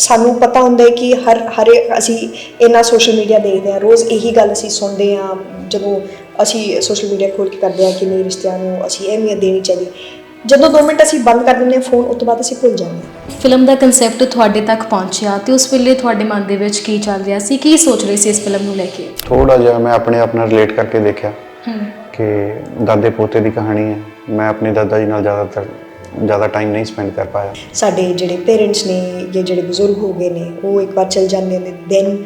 ਸਾਨੂੰ ਪਤਾ ਹੁੰਦਾ ਹੈ ਕਿ ਹਰ ਹਰ ਅਸੀਂ ਇੰਨਾ ਸੋਸ਼ਲ ਮੀਡੀਆ ਦੇਖਦੇ ਹਾਂ ਰੋਜ਼ ਇਹੀ ਗੱਲ ਅਸੀਂ ਸੁਣਦੇ ਹਾਂ ਜਦੋਂ ਅਸੀਂ ਸੋਸ਼ਲ ਮੀਡੀਆ ਖੋਲ ਕੇ ਕਰਦੇ ਹਾਂ ਕਿ ਨਹੀਂ ਰਿਸ਼ਤਿਆਂ ਨੂੰ ਅਸੀਂ ਅਹਿਮੀਅਤ ਦੇਣੀ ਚਾਹੀਦੀ। ਜਦੋਂ 2 ਮਿੰਟ ਅਸੀਂ ਬੰਦ ਕਰ ਦਿੰਦੇ ਹਾਂ ਫੋਨ ਉਸ ਤੋਂ ਬਾਅਦ ਅਸੀਂ ਭੁੱਲ ਜਾਂਦੇ ਹਾਂ। ਫਿਲਮ ਦਾ ਕਨਸੈਪਟ ਤੁਹਾਡੇ ਤੱਕ ਪਹੁੰਚਿਆ ਤੇ ਉਸ ਵੇਲੇ ਤੁਹਾਡੇ ਮਨ ਦੇ ਵਿੱਚ ਕੀ ਚੱਲ ਰਿਹਾ ਸੀ? ਕੀ ਸੋਚ ਰਹੇ ਸੀ ਇਸ ਫਿਲਮ ਨੂੰ ਲੈ ਕੇ? ਥੋੜਾ ਜਿਹਾ ਮੈਂ ਆਪਣੇ ਆਪ ਨਾਲ ਰਿਲੇਟ ਕਰਕੇ ਦੇਖਿਆ ਹੂੰ। ਕਿ ਦਾਦੇ ਪੋਤੇ ਦੀ ਕਹਾਣੀ ਹੈ। ਮੈਂ ਆਪਣੇ ਦਾਦਾ ਜੀ ਨਾਲ ਜ਼ਿਆਦਾਤਰ ਜ਼ਿਆਦਾ ਟਾਈਮ ਨਹੀਂ ਸਪੈਂਡ ਕਰ ਪਾਇਆ। ਸਾਡੇ ਜਿਹੜੇ ਪੇਰੈਂਟਸ ਨੇ ਜਾਂ ਜਿਹੜੇ ਬਜ਼ੁਰਗ ਹੋ ਗਏ ਨੇ ਉਹ ਇੱਕ ਵਾਰ ਚਲ ਜਾਂਦੇ ਨੇ ਦੈਨ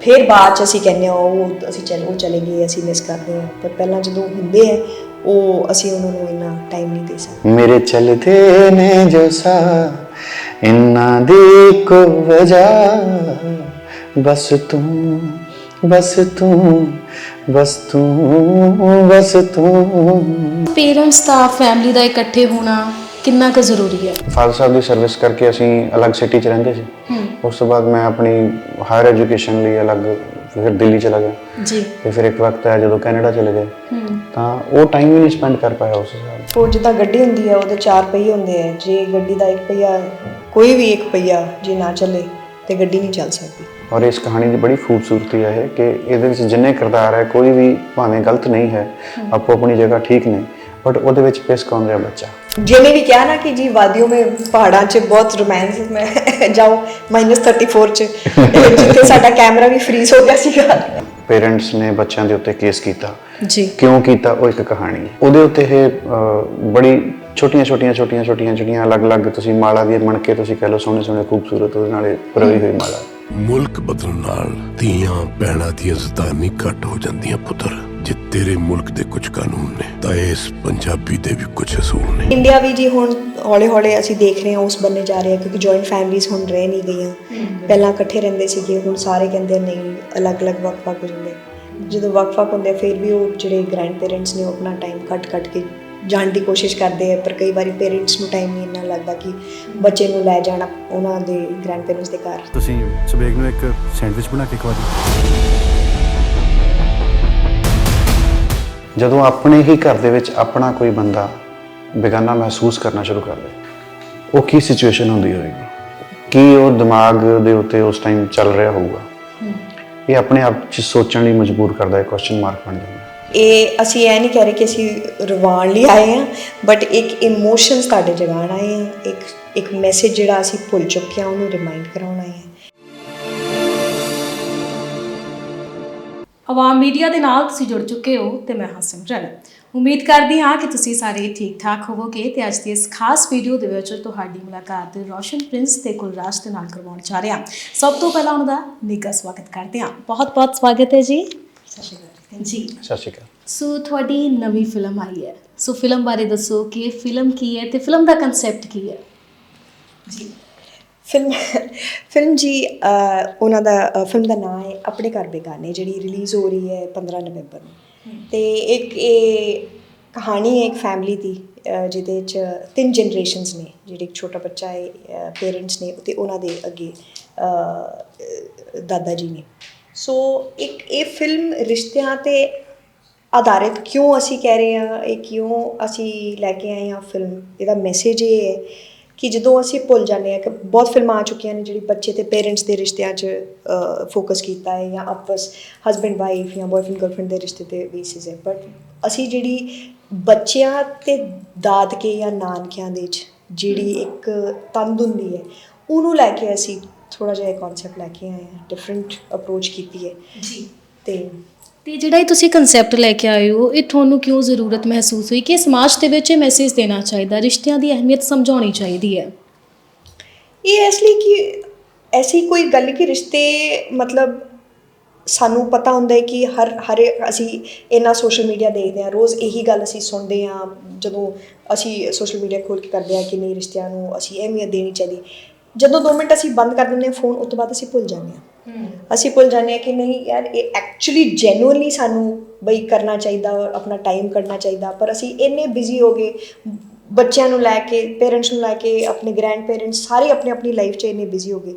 ਫਿਰ ਬਾਅਦ ਚ ਅਸੀਂ ਕਹਿੰਦੇ ਆ ਉਹ ਅਸੀਂ ਚੱਲ ਉਹ ਚਲੇ ਗਏ ਅਸੀਂ ਮਿਸ ਕਰਦੇ ਹਾਂ। ਪਰ ਪਹਿਲਾਂ ਜਦੋਂ ਹੁੰਦੇ ਆ ਉਹ ਅਸੀਂ ਉਹਨਾਂ ਨੂੰ ਇੰਨਾ ਟਾਈਮ ਨਹੀਂ ਦੇ ਸਕਦੇ। ਮੇਰੇ ਚਲਦੇ ਨੇ ਜੋ ਸਾ ਇੰਨਾ ਦੀ ਕੋ ਵਜਾ ਬਸ ਤੂੰ ਬਸ ਤੂੰ ਬਸ ਤੂੰ ਬਸ ਤੂੰ। ਪੇਰੈਂਟਸ ਦਾ ਫੈਮਿਲੀ ਦਾ ਇਕੱਠੇ ਹੋਣਾ। ਕਿੰਨਾ ਕੁ ਜ਼ਰੂਰੀ ਹੈ? ਫਾਦਰ ਸਾਹਿਬ ਦੀ ਸਰਵਿਸ ਕਰਕੇ ਅਸੀਂ ਅਲੱਗ ਸਿਟੀ 'ਚ ਰਹਿੰਦੇ ਸੀ। ਉਸ ਤੋਂ ਬਾਅਦ ਮੈਂ ਆਪਣੀ ਹਾਇਰ ਐਜੂਕੇਸ਼ਨ ਲਈ ਅਲੱਗ ਫਿਰ ਦਿੱਲੀ ਚਲਾ ਗਿਆ। ਜੀ। ਤੇ ਫਿਰ ਇੱਕ ਵਕਤ ਆਇਆ ਜਦੋਂ ਕੈਨੇਡਾ ਚਲੇ ਗਏ। ਤਾਂ ਉਹ ਟਾਈਮ ਵੀ ਨਹੀਂ ਸਪੈਂਡ ਕਰ ਪਾਇਆ ਉਸ ਹਿਸਾਬ ਉਹ ਜਿੱਦਾਂ ਗੱਡੀ ਹੁੰਦੀ ਹੈ ਉਹਦੇ ਚਾਰ ਪਹੀਏ ਹੁੰਦੇ ਆ ਜੇ ਗੱਡੀ ਦਾ ਇੱਕ ਪਹੀਆ ਕੋਈ ਵੀ ਇੱਕ ਪਹੀਆ ਜੇ ਨਾ ਚੱਲੇ ਤੇ ਗੱਡੀ ਨਹੀਂ ਚੱਲ ਸਕਦੀ। ਔਰ ਇਸ ਕਹਾਣੀ ਦੀ ਬੜੀ ਖੂਬਸੂਰਤੀ ਹੈ ਇਹ ਕਿ ਇਹਦੇ ਵਿੱਚ ਜਿੰਨੇ ਕਿਰਦਾਰ ਹੈ ਕੋਈ ਵੀ ਭਾਵੇਂ ਗਲਤ ਨਹੀਂ ਹੈ ਆਪੋ ਆਪਣੀ ਜਗ੍ਹਾ ਠੀਕ ਨੇ ਬਟ ਉਹਦੇ ਵਿੱਚ ਪੇਸ ਕੌਣ ਰਿਹਾ ਬੱਚਾ? जिन्हें भी क्या ना कि जी वादियों में ਪਹਾੜਾਂ 'ਚ ਬਹੁਤ ਰੋਮਾਂਸ ਮੈਂ ਜਾਓ -34 'ਚ। ਜਿੱਥੇ ਸਾਡਾ ਕੈਮਰਾ ਵੀ ਫ੍ਰੀਜ਼ ਹੋ ਗਿਆ ਸੀਗਾ। ਪੇਰੈਂਟਸ ਨੇ ਬੱਚਿਆਂ ਦੇ ਉੱਤੇ ਕੇਸ ਕੀਤਾ। ਜੀ। ਕਿਉਂ ਕੀਤਾ? ਉਹ ਇੱਕ ਕਹਾਣੀ। ਉਹਦੇ ਉੱਤੇ ਇਹ ਬੜੀ ਛੋਟੀਆਂ ਛੋਟੀਆਂ ਛੋਟੀਆਂ ਛੋਟੀਆਂ ਜਿਹੜੀਆਂ ਅਲੱਗ-ਅਲੱਗ ਤੁਸੀਂ ਮਾਲਾ ਦੀ ਮਣਕੇ ਤੁਸੀਂ ਕਹ ਲਓ ਸੋਹਣੇ ਸੋਹਣੇ ਖੂਬਸੂਰਤ ਉਹਦੇ ਨਾਲੇ ਪਰਵੀ ਹੋਈ ਮਾਲਾ। ਮੁਲਕ ਬਦਲਣ ਨਾਲ ਧੀਆਂ ਪੈਣਾ ਦੀਆਂ ਜ਼ਦਾਨੀ ਘਟ ਹੋ ਜਾਂਦੀਆਂ ਪੁੱਤਰ। ਜੇ ਤੇਰੇ ਮੁਲਕ ਦੇ ਕੁਝ ਕਾਨੂੰਨ ਨੇ ਤਾਂ ਇਸ ਪੰਜਾਬੀ ਦੇ ਵੀ ਕੁਝ ਅਸੂਲ ਨੇ। ਇੰਡੀਆ ਵੀ ਜੀ ਹੁਣ ਹੌਲੇ ਹੌਲੇ ਅਸੀਂ ਦੇਖ ਰਹੇ ਹਾਂ ਉਸ ਬੰਨੇ ਜਾ ਰਹੇ ਕਿਉਂਕਿ ਜੁਆਇੰਟ ਫੈਮਿਲੀਜ਼ ਹੁਣ ਰਹਿ ਨਹੀਂ ਗਈਆਂ। ਪਹਿਲਾਂ ਇਕੱਠੇ ਰਹਿੰਦੇ ਸੀਗੇ ਹੁਣ ਸਾਰੇ ਕਹਿੰਦੇ ਨਹੀਂ ਅਲੱਗ-ਅਲੱਗ ਵੱਖ-ਵੱਖ ਹੋ ਜਾਂਦੇ। ਜਦੋਂ ਵੱਖ-ਵੱਖ ਹੁੰਦੇ ਆ, ਫਿਰ ਵੀ ਉਹ ਜਿਹੜੇ ਗ੍ਰੈਂਡ ਪੇਰੈਂਟਸ ਨੇ ਉਹ ਆਪਣਾ ਟਾਈਮ ਕੱਟ-ਕੱਟ ਕੇ ਜਾਣ ਦੀ ਕੋਸ਼ਿਸ਼ ਕਰਦੇ ਆ। ਪਰ ਕਈ ਵਾਰੀ ਪੇਰੈਂਟਸ ਨੂੰ ਟਾਈਮ ਨਹੀਂ ਇੰਨਾ ਲੱਗਦਾ ਕਿ ਬੱਚੇ ਨੂੰ ਲੈ ਜਾਣਾ ਉਹਨਾਂ ਦੇ ਗ੍ਰੈਂਡ ਪੇਰੈਂਟਸ ਦੇ ਘਰ। ਤੁਸੀਂ ਸਵੇਗ ਨੂੰ ਇੱਕ ਸੈਂਡਵਿਚ ਬਣਾ ਕੇ ਖਵਾ ਦਿਓ। ਜਦੋਂ ਆਪਣੇ ਹੀ ਘਰ ਦੇ ਵਿੱਚ ਆਪਣਾ ਕੋਈ ਬੰਦਾ ਬੇਗਾਨਾ ਮਹਿਸੂਸ ਕਰਨਾ ਸ਼ੁਰੂ ਕਰ ਦੇ, ਉਹ ਕੀ ਸਿਚੁਏਸ਼ਨ ਹੁੰਦੀ ਹੋਵੇਗੀ ਕੀ ਉਹ ਦਿਮਾਗ ਦੇ ਉੱਤੇ ਉਸ ਟਾਈਮ ਚੱਲ ਰਿਹਾ ਹੋਊਗਾ? ਇਹ ਆਪਣੇ ਆਪ 'ਚ ਸੋਚਣ ਲਈ ਮਜਬੂਰ ਕਰਦਾ ਹੈ ਕੁਐਸਚਨ ਮਾਰਕ ਬਣ ਜਾਂਦਾ ਇਹ ਅਸੀਂ ਇਹ ਨਹੀਂ ਕਹਿ ਰਹੇ ਕਿ ਅਸੀਂ ਰਵਾਨ ਲਈ ਆਏ ਹਾਂ ਬਟ ਇੱਕ ਇਮੋਸ਼ਨ ਤੁਹਾਡੇ ਜਗਾਉਣ ਆਏ ਹਾਂ ਇੱਕ ਇੱਕ ਮੈਸੇਜ ਜਿਹੜਾ ਅਸੀਂ ਭੁੱਲ ਚੁੱਕੇ ਹਾਂ, ਉਹਨੂੰ ਰਿਮਾਈਂਡ ਕਰਾਉਣ ਆਏ ਹਾਂ। ਆਵਾਮ ਮੀਡੀਆ ਦੇ ਨਾਲ ਤੁਸੀਂ ਜੁੜ ਚੁੱਕੇ ਹੋ ਤੇ ਮੈਂ ਹਾਂ ਸਿਮਰਨ। ਉਮੀਦ ਕਰਦੀ ਹਾਂ ਕਿ ਤੁਸੀਂ ਸਾਰੇ ਠੀਕ ਠਾਕ ਹੋਵੋਗੇ ਤੇ ਅੱਜ ਦੀ ਇਸ ਖਾਸ ਵੀਡੀਓ ਦੇ ਵਿੱਚ ਤੁਹਾਡੀ ਮੁਲਾਕਾਤ ਰੋਸ਼ਨ ਪ੍ਰਿੰਸ ਤੇ ਕੁਲਰਾਜ ਦੇ ਨਾਲ ਕਰਵਾਉਣ ਜਾ ਰਹੇ। ਹਾਂ ਸਭ ਤੋਂ ਪਹਿਲਾਂ ਉਹਨਾਂ ਦਾ ਨਿੱਘਾ ਸਵਾਗਤ ਕਰਦੇ ਹਾਂ। ਬਹੁਤ ਬਹੁਤ ਸਵਾਗਤ ਹੈ ਜੀ। ਸਤਿ ਸ਼੍ਰੀ ਅਕਾਲ ਜੀ। ਸਤਿ ਸ਼੍ਰੀ ਅਕਾਲ। ਸੋ ਤੁਹਾਡੀ ਨਵੀਂ ਫਿਲਮ ਆਈ ਹੈ। ਸੋ ਫਿਲਮ ਬਾਰੇ ਦੱਸੋ ਕਿ ਇਹ ਫਿਲਮ ਕੀ ਹੈ ਤੇ ਫਿਲਮ ਦਾ ਕਨਸੈਪਟ ਕੀ ਹੈ? ਜੀ। ਫਿਲਮ ਫਿਲਮ ਜੀ ਉਹਨਾਂ ਦਾ ਫਿਲਮ ਦਾ ਨਾਮ ਹੈ ਆਪਣੇ ਘਰ ਬੇਗਾਨੇ ਜਿਹੜੀ ਰਿਲੀਜ਼ ਹੋ ਰਹੀ ਹੈ 15 ਨਵੰਬਰ ਨੂੰ। ਤੇ ਇੱਕ ਇਹ ਕਹਾਣੀ ਹੈ ਇੱਕ ਫੈਮਿਲੀ ਦੀ ਜਿਹਦੇ ਚ ਤਿੰਨ ਜਨਰੇਸ਼ਨਸ ਨੇ ਜਿਹੜੇ ਇੱਕ ਛੋਟਾ ਬੱਚਾ ਹੈ ਪੇਰੈਂਟਸ ਨੇ ਤੇ ਉਹਨਾਂ ਦੇ ਅੱਗੇ ਦਾਦਾ ਜੀ ਨੇ। ਸੋ ਇੱਕ ਇਹ ਫਿਲਮ ਰਿਸ਼ਤਿਆਂ ਤੇ ਆਧਾਰਿਤ ਕਿਉਂ ਅਸੀਂ ਕਹਿ ਰਹੇ ਹਾਂ ਇਹ ਕਿਉਂ ਅਸੀਂ ਲੈ ਕੇ ਆਏ ਹਾਂ ਫਿਲਮ ਇਹਦਾ ਮੈਸੇਜ ਇਹ ਹੈ ਕਿ ਜਦੋਂ ਅਸੀਂ ਭੁੱਲ ਜਾਂਦੇ ਹਾਂ ਕਿ ਬਹੁਤ ਫਿਲਮਾਂ ਆ ਚੁੱਕੀਆਂ ਨੇ ਜਿਹੜੀ ਬੱਚੇ ਤੇ ਪੇਰੈਂਟਸ ਦੇ ਰਿਸ਼ਤਿਆਂ 'ਚ ਫੋਕਸ ਕੀਤਾ ਹੈ ਜਾਂ ਆਪਸ ਹਸਬੈਂਡ ਵਾਈਫ ਜਾਂ ਬॉयਫ੍ਰੈਂਡ ਗਰਲਫ੍ਰੈਂਡ ਦੇ ਰਿਸ਼ਤੇ ਤੇ ਬੇਸਿਸ ਹੈ। ਬਟ ਅਸੀਂ ਜਿਹੜੀ ਬੱਚਿਆਂ ਤੇ ਦਾਦਕੇ ਜਾਂ ਨਾਨਕਿਆਂ ਦੇ 'ਚ ਜਿਹੜੀ ਇੱਕ ਤੰਦ ਹੁੰਦੀ ਹੈ ਉਹਨੂੰ ਲੈ ਕੇ ਅਸੀਂ ਥੋੜਾ ਜਿਹਾ ਕਨਸੈਪਟ ਲੈ ਕੇ ਆਏ ਹਾਂ ਡਿਫਰੈਂਟ ਅਪਰੋਚ ਕੀਤੀ ਹੈ। ਜੀ। ਤੇ ਤੇ ਜਿਹੜਾ ਇਹ ਤੁਸੀਂ ਕਨਸੈਪਟ ਲੈ ਕੇ ਆਏ ਹੋ, ਇਹ ਤੁਹਾਨੂੰ ਕਿਉਂ ਜ਼ਰੂਰਤ ਮਹਿਸੂਸ ਹੋਈ ਕਿ ਸਮਾਜ ਦੇ ਵਿੱਚ ਇਹ ਮੈਸੇਜ ਦੇਣਾ ਚਾਹੀਦਾ, ਰਿਸ਼ਤਿਆਂ ਦੀ ਅਹਿਮੀਅਤ ਸਮਝਾਉਣੀ ਚਾਹੀਦੀ ਹੈ? ਇਹ ਇਸ ਲਈ ਕਿ ਐਸੀ ਕੋਈ ਗੱਲ ਕਿ ਰਿਸ਼ਤੇ ਮਤਲਬ ਸਾਨੂੰ ਪਤਾ ਹੁੰਦਾ ਹੈ ਕਿ ਹਰ ਹਰ ਅਸੀਂ ਇੰਨਾ ਸੋਸ਼ਲ ਮੀਡੀਆ ਦੇਖਦੇ ਹਾਂ, ਰੋਜ਼ ਇਹੀ ਗੱਲ ਅਸੀਂ ਸੁਣਦੇ ਹਾਂ, ਜਦੋਂ ਅਸੀਂ ਸੋਸ਼ਲ ਮੀਡੀਆ ਖੋਲ ਕੇ ਕਰਦੇ ਹਾਂ ਕਿ ਨਹੀਂ ਰਿਸ਼ਤਿਆਂ ਨੂੰ ਅਸੀਂ ਅਹਿਮੀਅਤ ਦੇਣੀ ਚਾਹੀਦੀ। ਜਦੋਂ 2 ਮਿੰਟ ਅਸੀਂ ਬੰਦ ਕਰ ਦਿੰਦੇ ਹਾਂ ਫੋਨ ਉਸ ਤੋਂ ਬਾਅਦ ਅਸੀਂ ਭੁੱਲ ਜਾਂਦੇ ਹਾਂ। ਅਸੀਂ ਭੁੱਲ ਜਾਂਦੇ ਹਾਂ ਕਿ ਨਹੀਂ ਯਾਰ ਇਹ ਐਕਚੁਅਲੀ ਜੈਨੂਇਨਲੀ ਸਾਨੂੰ ਬਈ ਕਰਨਾ ਚਾਹੀਦਾ ਆਪਣਾ ਟਾਈਮ ਕੱਢਣਾ ਚਾਹੀਦਾ। ਪਰ ਅਸੀਂ ਇੰਨੇ ਬਿਜ਼ੀ ਹੋ ਗਏ ਬੱਚਿਆਂ ਨੂੰ ਲੈ ਕੇ ਪੇਰੈਂਟਸ ਨੂੰ ਲੈ ਕੇ ਆਪਣੇ ਗ੍ਰੈਂਡ ਪੇਰੈਂਟਸ ਸਾਰੇ ਆਪਣੇ ਆਪਣੀ ਲਾਈਫ 'ਚ ਇੰਨੇ ਬਿਜ਼ੀ ਹੋ ਗਏ।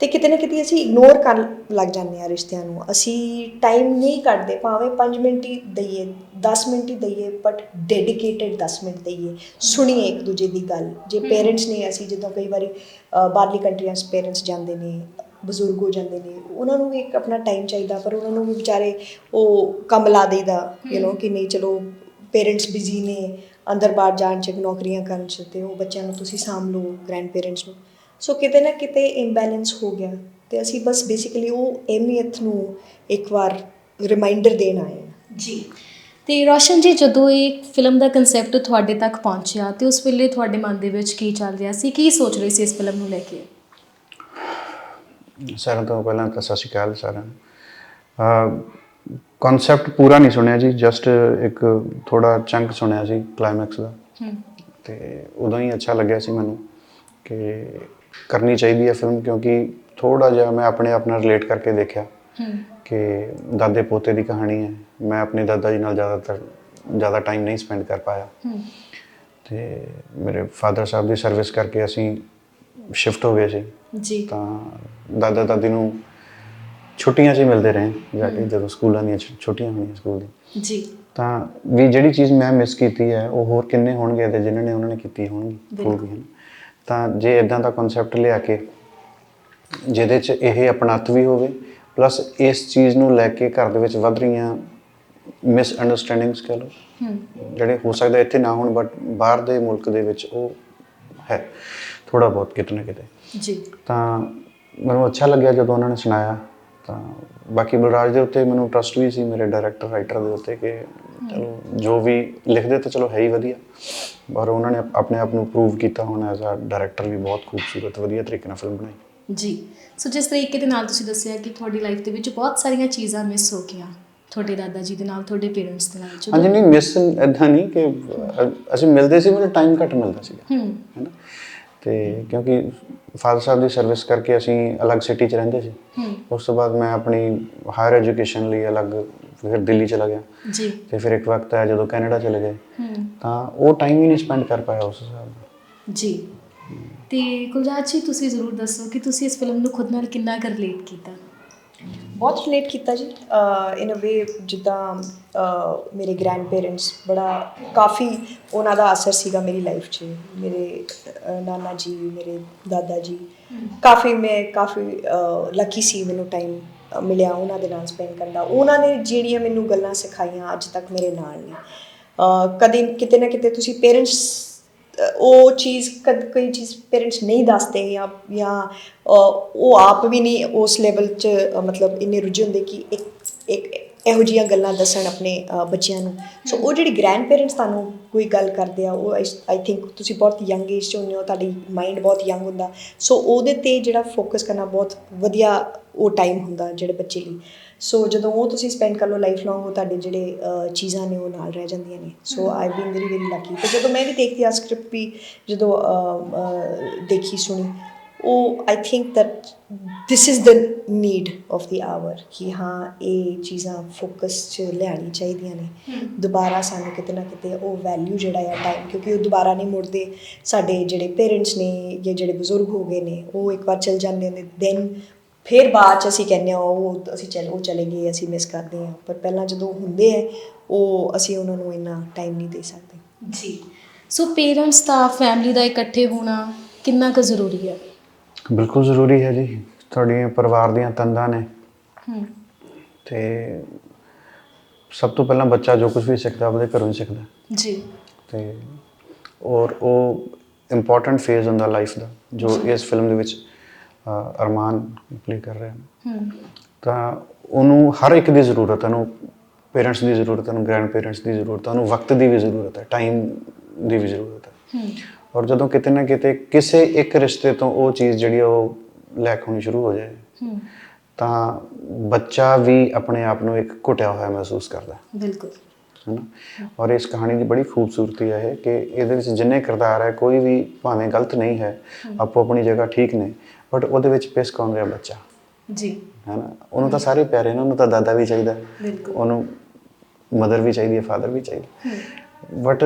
ਤੇ ਕਿਤੇ ਨਾ ਕਿਤੇ ਅਸੀਂ ਇਗਨੋਰ ਕਰਨ ਲੱਗ ਜਾਂਦੇ ਆ ਰਿਸ਼ਤਿਆਂ ਨੂੰ। ਅਸੀਂ ਟਾਈਮ ਨਹੀਂ ਕੱਢਦੇ ਭਾਵੇਂ 5 ਮਿੰਟ ਹੀ ਦਈਏ 10 ਮਿੰਟ ਹੀ ਦਈਏ ਬਟ ਡੈਡੀਕੇਟਿਡ 10 ਮਿੰਟ ਦਈਏ। ਸੁਣੀਏ ਇੱਕ ਦੂਜੇ ਦੀ ਗੱਲ। ਜੇ ਪੇਰੈਂਟਸ ਨੇ ਅਸੀਂ ਜਦੋਂ ਕਈ ਵਾਰੀ ਬਾਹਰਲੀ ਕੰਟਰੀਆਂ 'ਚ ਪੇਰੈਂਟਸ ਜਾਂਦੇ ਨੇ ਬਜ਼ੁਰਗ ਹੋ ਜਾਂਦੇ ਨੇ, ਉਹਨਾਂ ਨੂੰ ਵੀ ਇੱਕ ਆਪਣਾ ਟਾਈਮ ਚਾਹੀਦਾ, ਪਰ ਉਹਨਾਂ ਨੂੰ ਵੀ ਵਿਚਾਰੇ ਉਹ ਕੰਮ ਲਾ ਦੇਈਦਾ ਯੂ نو ਕਿ ਨਹੀਂ ਚਲੋ ਪੇਰੈਂਟਸ ਬਿਜ਼ੀ ਨੇ, ਅੰਦਰ ਬਾਹਰ ਜਾਣ ਚ, ਨੌਕਰੀਆਂ ਕਰਨ ਚ, ਤੇ ਉਹ ਬੱਚਿਆਂ ਨੂੰ ਤੁਸੀਂ ਸਾਂਭ ਲਓ ਗ੍ਰੈਂਡ ਪੇਰੈਂਟਸ ਨੂੰ। ਸੋ ਕਿਤੇ ਨਾ ਕਿਤੇ ਇੰਬੈਲੈਂਸ ਹੋ ਗਿਆ, ਤੇ ਅਸੀਂ ਬਸ ਬੇਸਿਕਲੀ ਉਹ ਅਹਿਮੀਅਤ ਨੂੰ ਇੱਕ ਵਾਰ ਰਿਮਾਈਂਡਰ ਦੇਣ ਆਏ ਹਾਂ। ਜੀ। ਤੇ ਰੋਸ਼ਨ ਜੀ, ਜਦੋਂ ਇਹ ਫਿਲਮ ਦਾ ਕਨਸੈਪਟ ਤੁਹਾਡੇ ਤੱਕ ਪਹੁੰਚਿਆ, ਤੇ ਉਸ ਵੇਲੇ ਤੁਹਾਡੇ ਮਨ ਦੇ ਵਿੱਚ ਕੀ ਚੱਲ ਰਿਹਾ ਸੀ? ਕੀ ਸੋਚ ਰਹੇ ਸੀ ਇਸ ਫਿਲਮ ਨੂੰ ਲੈ ਕੇ? ਸਾਰਿਆਂ ਤੋਂ ਪਹਿਲਾਂ ਤਾਂ ਸਤਿ ਸ਼੍ਰੀ ਅਕਾਲ ਸਾਰਿਆਂ ਨੂੰ। ਕਨਸੈਪਟ ਪੂਰਾ ਨਹੀਂ ਸੁਣਿਆ ਜੀ ਜਸਟ ਇੱਕ ਥੋੜਾ ਚੰਕ ਸੁਣਿਆ ਸੀ ਕਲਾਈਮੈਕਸ ਦਾ। ਤੇ ਉਦੋਂ ਹੀ ਅੱਛਾ ਲੱਗਿਆ ਸੀ ਮੈਨੂੰ ਕਿ ਕਰਨੀ ਚਾਹੀਦੀ ਹੈ ਫਿਲਮ ਕਿਉਂਕਿ ਥੋੜਾ ਜਿਹਾ ਮੈਂ ਆਪਣੇ ਆਪ ਨਾਲ ਰਿਲੇਟ ਕਰਕੇ ਦੇਖਿਆ ਕਿ ਦਾਦੇ ਪੋਤੇ ਦੀ ਕਹਾਣੀ ਹੈ। ਮੈਂ ਆਪਣੇ ਦਾਦਾ ਜੀ ਨਾਲ ਜ਼ਿਆਦਾਤਰ ਜ਼ਿਆਦਾ ਟਾਈਮ ਨਹੀਂ ਸਪੈਂਡ ਕਰ ਪਾਇਆ। ਤੇ ਮੇਰੇ ਫਾਦਰ ਸਾਹਿਬ ਦੀ ਸਰਵਿਸ ਕਰਕੇ ਅਸੀਂ ਸ਼ਿਫਟ ਹੋ ਗਏ ਸੀ। ਜੀ। ਤਾਂ ਦਾਦਾ ਦਾਦੀ ਨੂੰ ਛੁੱਟੀਆਂ 'ਚ ਹੀ ਮਿਲਦੇ ਰਹੇ ਜਾ ਕੇ ਜਦੋਂ ਸਕੂਲਾਂ ਦੀਆਂ ਛੁੱਟੀਆਂ ਹੋਣੀਆਂ ਸਕੂਲ ਦੀ ਜੀ। ਤਾਂ ਵੀ ਜਿਹੜੀ ਚੀਜ਼ ਮੈਂ ਮਿਸ ਕੀਤੀ ਹੈ ਉਹ ਹੋਰ ਕਿੰਨੇ ਹੋਣਗੇ ਤੇ ਜਿਨ੍ਹਾਂ ਨੇ ਉਹਨਾਂ ਨੇ ਕੀਤੀ ਹੋਣਗੀ। ਹੋਊਗੀ, ਹਨਾ। ਤਾਂ ਜੇ ਇਦਾਂ ਦਾ ਕਨਸੈਪਟ ਲਿਆ ਕੇ ਜਿਹਦੇ 'ਚ ਇਹ ਅਪਣੱਤ ਵੀ ਹੋਵੇ ਪਲੱਸ ਇਸ ਚੀਜ਼ ਨੂੰ ਲੈ ਕੇ ਘਰ ਦੇ ਵਿੱਚ ਵੱਧ ਰਹੀਆਂ ਮਿਸ ਅੰਡਰਸਟੈਂਡਿੰਗਸ ਕਹ ਹੂੰ। ਜਿਹੜੇ ਹੋ ਸਕਦਾ ਇੱਥੇ ਨਾ ਹੋਣ ਬਟ ਬਾਹਰ ਦੇ ਮੁਲਕ ਦੇ ਵਿੱਚ ਉਹ ਹੈ। ਥੋੜਾ ਬਹੁਤ ਕਿਤੇ ਨਾ ਕਿਤੇ। ਜੀ। ਤਾਂ ਮੈਨੂੰ ਅੱਛਾ ਲੱਗਿਆ ਜਦੋਂ ਉਹਨਾਂ ਨੇ ਸੁਣਾਇਆ। ਤਾਂ ਬਾਕੀ ਬਲਰਾਜ ਦੇ ਉੱਤੇ ਮੈਨੂੰ ਟਰਸਟ ਵੀ ਸੀ ਮੇਰੇ ਡਾਇਰੈਕਟਰ ਰਾਈਟਰ ਦੇ ਉੱਤੇ ਕਿ ਚਲੋ ਜੋ ਵੀ ਲਿਖਦੇ ਤਾਂ ਚਲੋ ਹੈ ਹੀ ਵਧੀਆ। ਪਰ ਉਹਨਾਂ ਨੇ ਆਪਣੇ ਆਪ ਨੂੰ ਪ੍ਰੂਵ ਕੀਤਾ ਹੁਣ ਐਜ਼ ਅ ਡਾਇਰੈਕਟਰ ਵੀ ਬਹੁਤ ਖੂਬਸੂਰਤ ਵਧੀਆ ਤਰੀਕੇ ਨਾਲ ਫਿਲਮ ਬਣਾਈ। ਜੀ। ਸੋ ਜਿਸ ਤਰੀਕੇ ਦੇ ਨਾਲ ਤੁਸੀਂ ਦੱਸਿਆ ਕਿ ਤੁਹਾਡੀ ਲਾਈਫ ਦੇ ਵਿੱਚ ਬਹੁਤ ਸਾਰੀਆਂ ਚੀਜ਼ਾਂ ਮਿਸ ਹੋ ਗਈਆਂ ਤੁਹਾਡੇ ਦਾਦਾ ਜੀ ਦੇ ਨਾਲ ਤੁਹਾਡੇ ਪੇਰੈਂਟਸ ਦੇ ਨਾਲ। ਹਾਂਜੀ ਨਹੀਂ ਮਿਸ ਇਦਾਂ ਨਹੀਂ ਕਿ ਅਸੀਂ ਮਿਲਦੇ ਸੀ ਮੈਨੂੰ ਟਾਈਮ ਘੱਟ ਮਿਲਦਾ ਸੀ ਹੂੰ। ਹੈਨਾ ਤੇ ਕਿਉਂਕਿ ਫਾਦਰ ਸਾਹਿਬ ਦੀ ਸਰਵਿਸ ਕਰਕੇ ਅਸੀਂ ਅਲੱਗ ਸਿਟੀ 'ਚ ਰਹਿੰਦੇ ਸੀ। ਉਸ ਤੋਂ ਬਾਅਦ ਮੈਂ ਆਪਣੀ ਹਾਇਰ ਐਜੂਕੇਸ਼ਨ ਲਈ ਅਲੱਗ ਫਿਰ ਦਿੱਲੀ ਚਲਾ ਗਿਆ। ਜੀ। ਤੇ ਫਿਰ ਇੱਕ ਵਕਤ ਆਇਆ ਜਦੋਂ ਕੈਨੇਡਾ ਚਲੇ ਗਏ। ਤਾਂ ਉਹ ਟਾਈਮ ਹੀ ਨਹੀਂ ਸਪੈਂਡ ਕਰ ਪਾਇਆ ਉਸ ਹਿਸਾਬ ਨਾਲ। ਜੀ। ਤੇ ਕੁਲਜਾਤ ਜੀ ਤੁਸੀਂ ਜ਼ਰੂਰ ਦੱਸੋ ਕਿ ਤੁਸੀਂ ਇਸ ਫਿਲਮ ਨੂੰ ਖੁਦ ਨਾਲ ਕਿੰਨਾ ਕਰ ਰਿਲੇਟ ਕੀਤਾ? ਬਹੁਤ ਰਿਲੇਟ ਕੀਤਾ ਜੀ। ਇਨ ਅ ਵੇ ਜਿੱਦਾਂ ਮੇਰੇ ਗ੍ਰੈਂਡ ਪੇਰੈਂਟਸ ਬੜਾ ਕਾਫੀ ਉਹਨਾਂ ਦਾ ਅਸਰ ਸੀਗਾ ਮੇਰੀ ਲਾਈਫ 'ਚ। ਮੇਰੇ ਨਾਨਾ ਜੀ, ਮੇਰੇ ਦਾਦਾ ਜੀ। ਕਾਫੀ ਮੈਂ ਕਾਫੀ ਲੱਕੀ ਸੀ ਮੈਨੂੰ ਟਾਈਮ ਮਿਲਿਆ ਉਹਨਾਂ ਦੇ ਨਾਲ ਸਪੈਂਡ ਕਰਨ ਦਾ। ਉਹਨਾਂ ਨੇ ਜਿਹੜੀਆਂ ਮੈਨੂੰ ਗੱਲਾਂ ਸਿਖਾਈਆਂ ਅੱਜ ਤੱਕ ਮੇਰੇ ਨਾਲ ਨੇ। ਕਦੇ ਕਿਤੇ ਨਾ ਕਿਤੇ ਤੁਸੀਂ ਪੇਰੈਂਟਸ ਉਹ ਚੀਜ਼ ਕਦ, ਕੋਈ ਚੀਜ਼ ਪੇਰੈਂਟਸ ਨਹੀਂ ਦੱਸਦੇ ਜਾਂ ਜਾਂ ਉਹ ਆਪ ਵੀ ਨਹੀਂ ਉਸ ਲੈਵਲ 'ਚ ਮਤਲਬ ਇੰਨੇ ਰੁੱਝੇ ਹੁੰਦੇ ਕਿ ਇੱਕ ਇੱਕ ਇਹੋ ਜਿਹੀਆਂ ਗੱਲਾਂ ਦੱਸਣ ਆਪਣੇ ਬੱਚਿਆਂ ਨੂੰ। ਸੋ ਉਹ ਜਿਹੜੀ ਗ੍ਰੈਂਡ ਪੇਰੈਂਟਸ ਤੁਹਾਨੂੰ ਕੋਈ ਗੱਲ ਕਰਦੇ ਆ, ਉਹ ਆਈ ਥਿੰਕ ਤੁਸੀਂ ਬਹੁਤ ਯੰਗ ਏਜ 'ਚ ਹੁੰਦੇ ਹੋ, ਤੁਹਾਡੀ ਮਾਈਂਡ ਬਹੁਤ ਯੰਗ ਹੁੰਦਾ। ਸੋ ਉਹਦੇ ਤੇ ਜਿਹੜਾ ਫੋਕਸ ਕਰਨਾ ਬਹੁਤ ਵਧੀਆ ਉਹ ਟਾਈਮ ਹੁੰਦਾ ਜਿਹੜੇ ਬੱਚੇ ਲਈ। ਸੋ ਜਦੋਂ ਉਹ ਤੁਸੀਂ ਸਪੈਂਡ ਕਰ ਲਓ ਲਾਈਫ ਲੌਂਗ ਉਹ ਤੁਹਾਡੇ ਜਿਹੜੇ ਚੀਜ਼ਾਂ ਨੇ ਉਹ ਨਾਲ ਰਹਿ ਜਾਂਦੀਆਂ ਨੇ। So I been very very lucky ਤੇ ਜਦੋਂ ਮੈਂ ਵੀ ਦੇਖਦੀ ਆ ਸਕ੍ਰਿਪਟ ਵੀ ਜਦੋਂ ਦੇਖੀ ਸੁਣੀ ਉਹ I think that this is the need of the hour ਕਿ ਹਾਂ ਇਹ ਚੀਜ਼ਾਂ ਫੋਕਸ 'ਚ ਲਿਆਣੀ ਚਾਹੀਦੀਆਂ ਨੇ। ਦੁਬਾਰਾ ਸਾਨੂੰ ਕਿਤੇ ਨਾ ਕਿਤੇ ਉਹ ਵੈਲਿਊ ਜਿਹੜਾ ਆ ਟਾਈਮ ਕਿਉਂਕਿ ਉਹ ਦੁਬਾਰਾ ਨਹੀਂ ਮੁੜਦੇ। ਸਾਡੇ ਜਿਹੜੇ ਪੇਰੈਂਟਸ ਨੇ ਜਾਂ ਜਿਹੜੇ ਬਜ਼ੁਰਗ ਹੋ ਗਏ ਨੇ ਉਹ ਇੱਕ ਵਾਰ ਚਲ ਜਾਂਦੇ ਨੇ ਦੈਨ ਫਿਰ ਬਾਅਦ ਚ ਅਸੀਂ ਕਹਿੰਦੇ ਆ ਉਹ ਅਸੀਂ ਚੱਲ ਉਹ ਚਲੇ ਗਏ ਅਸੀਂ ਮਿਸ ਕਰਦੇ ਆ ਪਰ ਪਹਿਲਾਂ ਜਦੋਂ ਹੁੰਦੇ ਆ ਉਹ ਅਸੀਂ ਉਹਨਾਂ ਨੂੰ ਇੰਨਾ ਟਾਈਮ ਨਹੀਂ ਦੇ ਸਕਦੇ। ਜੀ। ਸੋ ਪੇਰੈਂਟਸ ਦਾ ਫੈਮਿਲੀ ਦਾ ਇਕੱਠੇ ਹੋਣਾ ਕਿੰਨਾ ਕੁ ਜ਼ਰੂਰੀ ਹੈ? ਬਿਲਕੁਲ ਜ਼ਰੂਰੀ ਹੈ ਜੀ। ਤੁਹਾਡੀਆਂ ਪਰਿਵਾਰ ਦੀਆਂ ਤੰਦਾਂ ਨੇ। ਹੂੰ। ਤੇ ਸਭ ਤੋਂ ਪਹਿਲਾਂ ਬੱਚਾ ਜੋ ਕੁਝ ਵੀ ਸਿੱਖਦਾ ਉਹਦੇ ਘਰੋਂ ਹੀ ਸਿੱਖਦਾ। ਜੀ। ਤੇ ਔਰ ਉਹ ਇੰਪੋਰਟੈਂਟ ਫੇਜ਼ ਹੁੰਦਾ ਲਾਈਫ ਦਾ ਜੋ ਇਸ ਫਿਲਮ ਦੇ ਵਿੱਚ ਅਰਮਾਨ ਪਲੇ ਕਰ ਰਿਹਾ ਹੂੰ। ਤਾਂ ਉਹਨੂੰ ਹਰ ਇੱਕ ਦੀ ਜ਼ਰੂਰਤ ਹੈ ਉਹਨੂੰ ਪੇਰੈਂਟਸ ਦੀ ਜ਼ਰੂਰਤ ਹੈ ਉਹਨੂੰ ਗ੍ਰੈਂਡ ਪੇਰੈਂਟਸ ਦੀ ਜ਼ਰੂਰਤ ਹੈ ਉਹਨੂੰ ਵਕਤ ਦੀ ਵੀ ਜ਼ਰੂਰਤ ਹੈ ਟਾਈਮ ਦੀ ਵੀ ਜ਼ਰੂਰਤ ਹੈ। ਔਰ ਜਦੋਂ ਕਿਤੇ ਨਾ ਕਿਤੇ ਕਿਸੇ ਇੱਕ ਰਿਸ਼ਤੇ ਤੋਂ ਉਹ ਚੀਜ਼ ਜਿਹੜੀ ਉਹ ਲੈਕ ਹੋਣੀ ਸ਼ੁਰੂ ਹੋ ਜਾਏ ਤਾਂ ਬੱਚਾ ਵੀ ਆਪਣੇ ਆਪ ਨੂੰ ਇੱਕ ਘੁੱਟਿਆ ਹੋਇਆ ਮਹਿਸੂਸ ਕਰਦਾ ਹੈ। ਬਿਲਕੁਲ। ਹੈਨਾ? ਔਰ ਇਸ ਕਹਾਣੀ ਦੀ ਬੜੀ ਖੂਬਸੂਰਤੀ ਹੈ ਕਿ ਇਹਦੇ ਵਿੱਚ ਜਿੰਨੇ ਕਿਰਦਾਰ ਹੈ ਕੋਈ ਵੀ ਭਾਵੇਂ ਗਲਤ ਨਹੀਂ ਹੈ। ਆਪੋ ਆਪਣੀ ਜਗ੍ਹਾ ਠੀਕ ਨੇ ਬਟ ਉਹਦੇ ਵਿੱਚ ਪਿਸ ਕੌਣ ਰਿਹਾ ਬੱਚਾ? ਜੀ। ਹੈਨਾ? ਉਹਨੂੰ ਤਾਂ ਸਾਰੇ ਪਿਆਰੇ ਨੇ ਉਹਨੂੰ ਤਾਂ ਦਾਦਾ ਵੀ ਚਾਹੀਦਾ ਬਿਲਕੁਲ। ਉਹਨੂੰ ਮਦਰ ਵੀ ਚਾਹੀਦੀ ਹੈ ਫਾਦਰ ਵੀ ਚਾਹੀਦਾ ਬਟ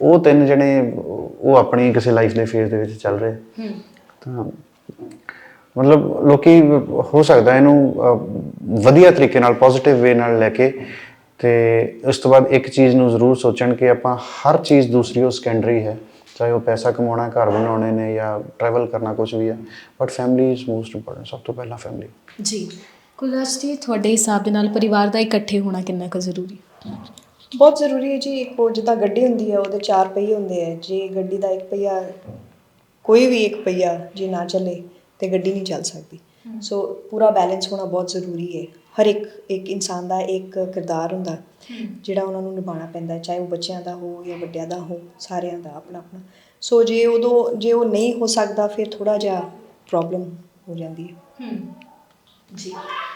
ਉਹ ਤਿੰਨ ਜਣੇ ਉਹ ਆਪਣੀ ਕਿਸੇ ਲਾਈਫ ਦੇ ਫੇਜ਼ ਦੇ ਵਿੱਚ ਚੱਲ ਰਹੇ ਹੂੰ। ਤਾਂ ਮਤਲਬ ਲੋਕੀ ਹੋ ਸਕਦਾ ਇਹਨੂੰ ਵਧੀਆ ਤਰੀਕੇ ਨਾਲ ਪੋਜ਼ਿਟਿਵ ਵੇ ਨਾਲ ਲੈ ਕੇ ਤੇ ਉਸ ਤੋਂ ਬਾਅਦ ਇੱਕ ਚੀਜ਼ ਨੂੰ ਜ਼ਰੂਰ ਸੋਚਣ ਕਿ ਆਪਾਂ ਹਰ ਚੀਜ਼ ਦੂਸਰੀ ਉਹ ਸੈਕੰਡਰੀ ਹੈ। ਚਾਹੇ ਉਹ ਪੈਸਾ ਕਮਾਉਣਾ ਘਰ ਬਣਾਉਣੇ ਨੇ ਜਾਂ ਟਰੈਵਲ ਕਰਨਾ ਕੁਝ ਵੀ ਹੈ but family is most important ਸਭ ਤੋਂ ਪਹਿਲਾਂ ਫੈਮਿਲੀ ਜੀ। ਕੁਲਰਾਜ ਜੀ ਤੁਹਾਡੇ ਹਿਸਾਬ ਦੇ ਨਾਲ ਪਰਿਵਾਰ ਦਾ ਇਕੱਠੇ ਹੋਣਾ ਕਿੰਨਾ ਕੁ ਜ਼ਰੂਰੀ? ਬਹੁਤ ਜ਼ਰੂਰੀ ਹੈ ਜੀ ਇੱਕ ਉਹ ਜਿੱਦਾਂ ਗੱਡੀ ਹੁੰਦੀ ਹੈ ਉਹਦੇ ਚਾਰ ਪਹੀਏ ਹੁੰਦੇ ਆ ਜੇ ਗੱਡੀ ਦਾ ਇੱਕ ਪਹੀਆ ਕੋਈ ਵੀ ਇੱਕ ਪਹੀਆ ਜੇ ਨਾ ਚੱਲੇ ਤੇ ਗੱਡੀ ਨਹੀਂ ਚੱਲ ਸਕਦੀ। ਸੋ ਪੂਰਾ ਬੈਲੈਂਸ ਹੋਣਾ ਬਹੁਤ ਜ਼ਰੂਰੀ ਹੈ। ਹਰ ਇੱਕ ਇੱਕ ਇਨਸਾਨ ਦਾ ਇੱਕ ਕਿਰਦਾਰ ਹੁੰਦਾ ਜਿਹੜਾ ਉਹਨਾਂ ਨੂੰ ਨਿਭਾਉਣਾ ਪੈਂਦਾ ਚਾਹੇ ਉਹ ਬੱਚਿਆਂ ਦਾ ਹੋ ਜਾਂ ਵੱਡਿਆਂ ਦਾ ਹੋ ਸਾਰਿਆਂ ਦਾ ਆਪਣਾ ਆਪਣਾ। ਸੋ ਜੇ ਉਦੋਂ ਜੇ ਉਹ ਨਹੀਂ ਹੋ ਸਕਦਾ ਫਿਰ ਥੋੜਾ ਜਿਹਾ ਪ੍ਰੋਬਲਮ ਹੋ ਜਾਂਦੀ ਹੈ। ਜੀ।